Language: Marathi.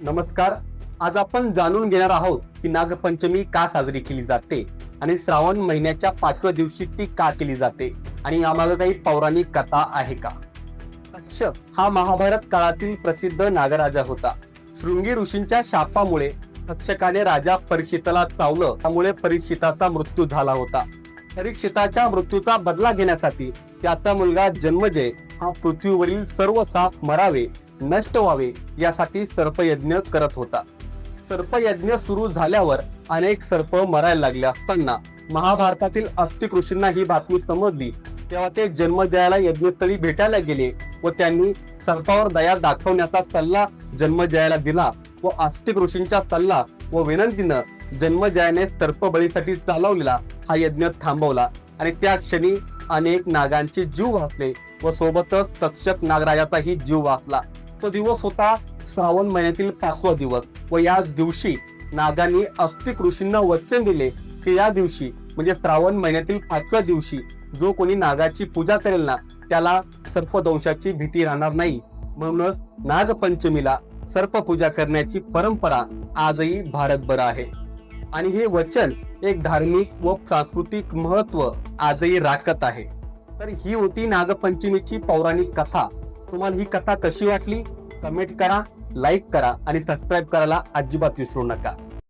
नमस्कार. आज आपण जाणून घेणार आहोत की नागपंचमी का साजरी केली जाते आणि श्रावण महिन्याच्या पाचव्या दिवशी ती का केली जाते आणि आम्हाला काही पौराणिक कथा आहे का? तक्ष हा महाभारत काळातील प्रसिद्ध नागराजा होता. शृंगी ऋषींच्या शापामुळे तक्षकाने राजा परीक्षिताला चावलं त्यामुळे परीक्षिताचा मृत्यू झाला होता. परीक्षिताच्या मृत्यूचा बदला घेण्यासाठी त्याचा मुलगा जन्मजय हा पृथ्वीवरील सर्व साप मरावे नष्ट व्हावे यासाठी सर्पयज्ञ करत होता. सर्पयज्ञ सुरू झाल्यावर अनेक सर्प मरायला लागले असताना महाभारतातील अस्तिक ऋषींना ही बातमी समजली. तेव्हा ते जन्म द्यायला यज्ञस्थळी भेटायला गेले व त्यांनी सर्पावर दया दाखवण्याचा सल्ला जन्मजयाला दिला व आस्तिक ऋषींचा सल्ला व विनंतीनं जन्मजयाने सर्पबळीसाठी चालवलेला हा यज्ञ थांबवला आणि त्या क्षणी अनेक नागांचे जीव वाचले व सोबतच तक्षक नागराजाचाही जीव वाचला. तो दिवस होता श्रावण महिन्यातील पाचवा दिवस. व या दिवशी नागांनी अस्तिक ऋषींना वचन दिले की या दिवशी म्हणजे श्रावण महिन्यातील पाचव्या दिवशी जो कोणी नागाची पूजा करेल ना त्याला सर्पदंशाची भीती राहणार नाही. म्हणूनच नागपंचमीला सर्पपूजा करण्याची परंपरा आजही भारतभर आहे. आणि हे वचन एक धार्मिक व सांस्कृतिक महत्त्व आजही राखत आहे. तर ही होती नागपंचमीची पौराणिक कथा. तुम्हाला ही कथा कशी वाटली? कमेंट करा लाईक करा आणि सबस्क्राईब करायला अजिबात विसरू नका.